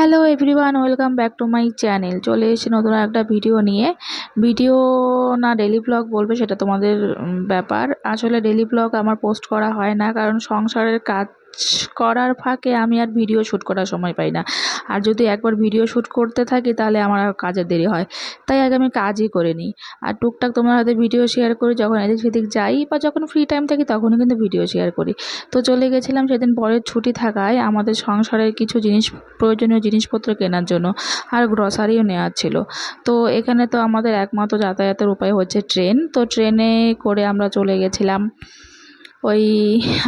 Hello everyone, welcome back to my channel. চলে এসেছি নতুন একটা ভিডিও নিয়ে। ভিডিও না ডেলি ব্লগ বলবে সেটা তোমাদের ব্যাপার। আসলে ডেলি ব্লগ আমার পোস্ট করা হয় না, কারণ সংসারের কাজ করার ফাঁকে আমি আর ভিডিও শ্যুট করার সময় পাই না। আর যদি একবার ভিডিও শ্যুট করতে থাকি তাহলে আমার আর কাজের দেরি হয়। তাই আগে আমি কাজই করে নিই। আর টুকটাক তোমার হাতে ভিডিও শেয়ার করি, যখন এদিক সেদিক যাই বা যখন ফ্রি টাইম থাকি তখনই কিন্তু ভিডিও শেয়ার করি। তো চলে গেছিলাম সেদিন পরের ছুটি থাকায় আমাদের সংসারের কিছু জিনিস, প্রয়োজনীয় জিনিসপত্র কেনার জন্য আর গ্রসারিও নেওয়ার ছিল। তো এখানে তো আমাদের একমাত্র যাতায়াতের উপায় হচ্ছে ট্রেন তো ট্রেনে করে আমরা চলে গেছিলাম। ওই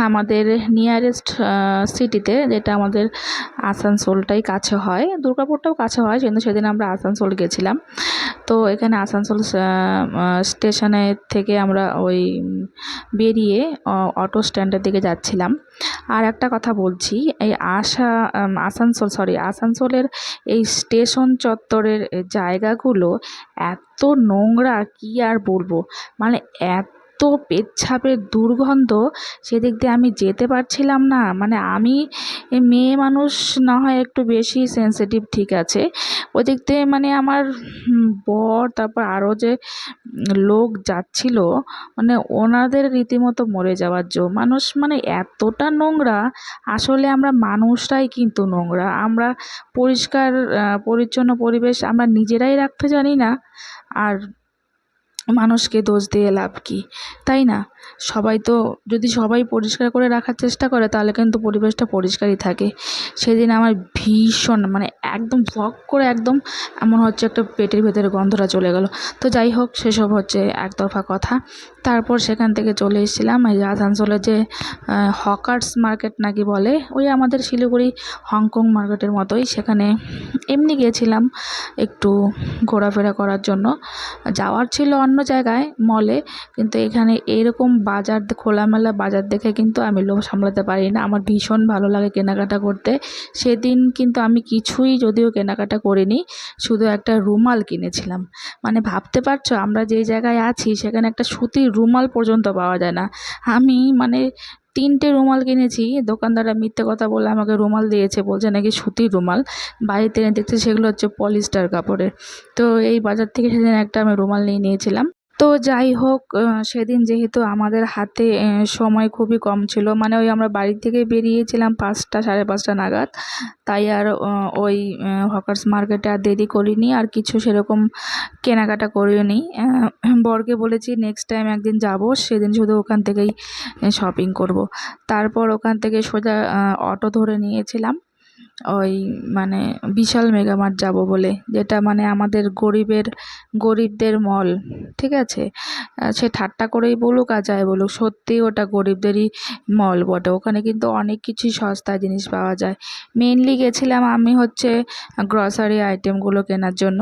আমাদের নিয়ারেস্ট সিটিতে যেটা আমাদের আসানসোলটাই কাছে হয়। দুর্গাপুরটাও কাছে হয়, কিন্তু সেদিন আমরা আসানসোল গেছিলাম। তো এখানে আসানসোল স্টেশনে থেকে আমরা ওই বেরিয়ে অটো স্ট্যান্ডের দিকে যাচ্ছিলাম। আর একটা কথা বলছি, এই আশা আসানসোল সরি আসানসোলের এই স্টেশন চত্বরের জায়গাগুলো এত নোংরা, কি আর বলব? মানে এত পেচ্ছাপের দুর্গন্ধ, সেদিক দিয়ে আমি যেতে পারছিলাম না। মানে আমি মেয়ে মানুষ না হয় একটু বেশি সেনসিটিভ ঠিক আছে। ওদিক দিক দিয়ে মানে আমার বর, তারপর আরও যে লোক যাচ্ছিল মানে ওনাদের রীতিমতো মরে যাওয়ার জো। মানুষ মানে এতটা নোংরা, আসলে আমরা মানুষরাই কিন্তু নোংরা। আমরা পরিষ্কার পরিচ্ছন্ন পরিবেশ আমরা নিজেরাই রাখতে জানি না। আর মানুষকে দোষ দিয়ে লাভ কি? তাই না? সবাই তো, যদি সবাই পরিষ্কার করে রাখার চেষ্টা করে, তাহলে কিন্তু পরিবেশটা পরিষ্কারই থাকে। সেদিন আমার ভীষণ মানে একদম ভক করে একদম এমন হচ্ছে একটা পেটের ভেতরে গন্ধটা চলে গেল। তো যাই হোক, সেসব হচ্ছে একতরফা কথা। তারপর সেখান থেকে চলে এসেছিলাম এই যে আসানসোলের যে হকার্স মার্কেট নাকি বলে, ওই আমাদের শিলিগুড়ি, হংকং মার্কেটের মতোই। সেখানে এমনি গিয়েছিলাম একটু ঘোরাফেরা করার জন্য। যাওয়ার ছিল অন্য জায়গায় মলে কিন্তু এখানে এরকম বাজার খোলামেলা বাজার দেখে কিন্তু আমি লোভ সামলাতে পারি না। আমার ভীষণ ভালো লাগে কেনাকাটা করতে। সেদিন কিন্তু আমি কিছুই যদিও কেনাকাটা করিনি, শুধু একটা রুমাল কিনেছিলাম। মানে ভাবতে পারছ, আমরা যে জায়গায় আছি, সেখানে একটা সুতির রুমাল পর্যন্ত পাওয়া যায় না। আমি মানে তিনটে রুমাল কিনেছি। দোকানদাররা মিথ্যে কথা বলে আমাকে রুমাল দিয়েছে, বলছে নাকি সুতির রুমাল। বাড়িতে এনে দেখছি সেগুলো হচ্ছে পলিস্টার কাপড়ের। তো এই বাজার থেকে সেদিন একটা আমি রুমাল নিয়ে নিয়েছিলাম। তো যাই হোক সেদিন যেহেতু আমাদের হাতে সময় খুবই কম ছিল মানে ওই আমরা বাড়ি থেকে বেরিয়েছিলাম পাঁচটা, সাড়ে পাঁচটা নাগাদ। তাই আর ওই হকার্স মার্কেটে আর দেরি করিনি, আর কিছু সেরকম কেনাকাটা করিনি। বরকে বলেছি নেক্সট টাইম একদিন যাব, সেদিন শুধু ওখান থেকেই শপিং করব। তারপর ওখান থেকে সোজা অটো ধরে নিয়েছিলাম। ওই মানে বিশাল মেগামার্ট যাব বলে, যেটা মানে আমাদের গরিবের, গরিবদের মল, ঠিক আছে? সে ঠাট্টা করেই বলুক আর যাই বলুক সত্যি ওটা গরিবদেরই মল বটে। ওখানে কিন্তু অনেক কিছুই সস্তা জিনিস পাওয়া যায়। মেনলি গেছিলাম আমি হচ্ছে গ্রসারি আইটেমগুলো কেনার জন্য।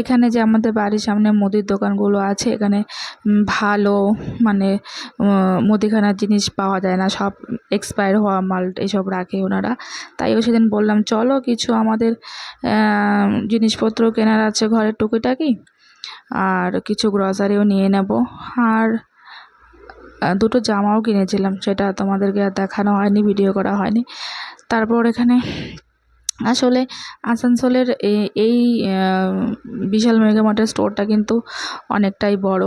এখানে যে আমাদের বাড়ির সামনে মুদির দোকানগুলো আছে, এখানে ভালো মানে মুদিখানার জিনিস পাওয়া যায় না। সব এক্সপায়ার হওয়া মাল এসব রাখে ওনারা। তাইও সেদিন বললাম চলো কিছু আমাদের জিনিসপত্র কেনার আছে ঘরের টুকিটাকি, আর কিছু গ্রসারিও নিয়ে নেব। আর দুটো জামাও কিনেছিলাম, সেটা তোমাদেরকে আর দেখানো হয়নি ভিডিও করা হয়নি। তারপর এখানে আসলে আসানসোলের এই বিশাল মেগামার্টের স্টোরটা কিন্তু অনেকটাই বড়।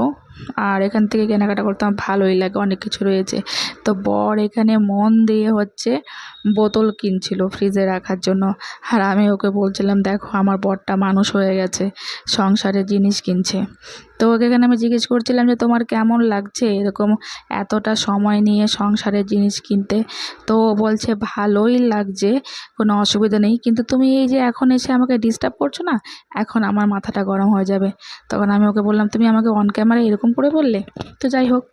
আর এখান থেকে কেনাকাটা করতে আমার ভালোই লাগে, অনেক কিছু রয়েছে। তো বর এখানে মন দিয়ে হচ্ছে বোতল কিনছিল ফ্রিজে রাখার জন্য। আর আমি ওকে বলছিলাম, দেখো, আমার বরটা মানুষ হয়ে গেছে সংসারের জিনিস কিনছে। তো ওকে এখানে আমি জিজ্ঞেস করছিলাম যে, তোমার কেমন লাগছে এরকম এতটা সময় নিয়ে সংসারের জিনিস কিনতে? তো বলছে, ভালোই লাগছে, কোনো অসুবিধা নেই। কিন্তু তুমি এই যে এখন এসে আমাকে ডিস্টার্ব করছ না, এখন আমার মাথাটা গরম হয়ে যাবে। তখন আমি ওকে বললাম, তুমি আমাকে অন ক্যামেরা এরকম করে বললে? তো যাই হোক,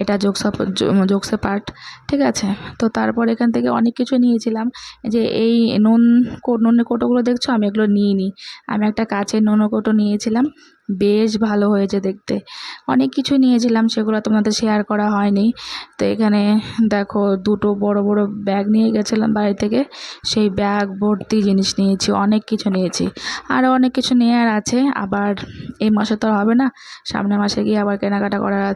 এটা জোকসা জোকসে পার্ট ঠিক আছে? তো তারপর এখান থেকে অনেক কিছু নিয়েছিলাম। যে এই নুন নুনের কোটোগুলো দেখছ? আমি এগুলো নিয়ে নিই আমি একটা কাচের নুনো কোটো নিয়েছিলাম। বেশ ভালো হয়েছে দেখতে। অনেক কিছু নিয়েছিলাম, সেগুলো তোমাদের শেয়ার করা হয়নি। তো এখানে দেখো, দুটো বড় বড় ব্যাগ নিয়ে গেছিলাম বাড়ি থেকে। সেই ব্যাগ ভর্তি জিনিস নিয়েছি, অনেক কিছু নিয়েছি। আরও অনেক কিছু নেওয়ার আছে, আবার এই মাসে তো হবে না। সামনের মাসে গিয়ে আবার কেনাকাটা করার